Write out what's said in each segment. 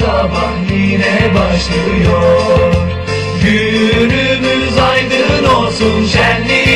Sabah yine başlıyor. Günümüz jenny.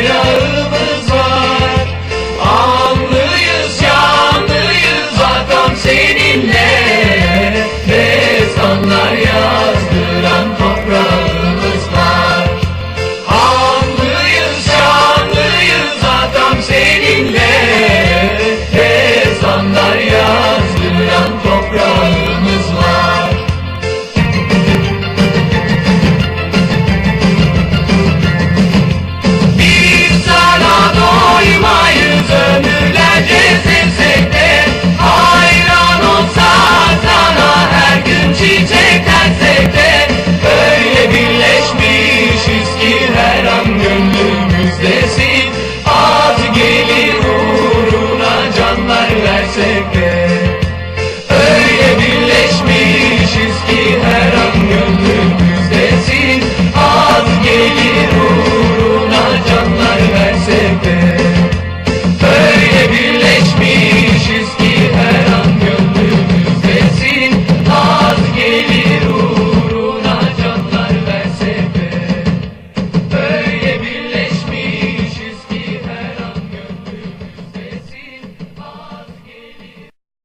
bayrağımız var. Anlıyız yanlıyız adam seninle. Destanlar yar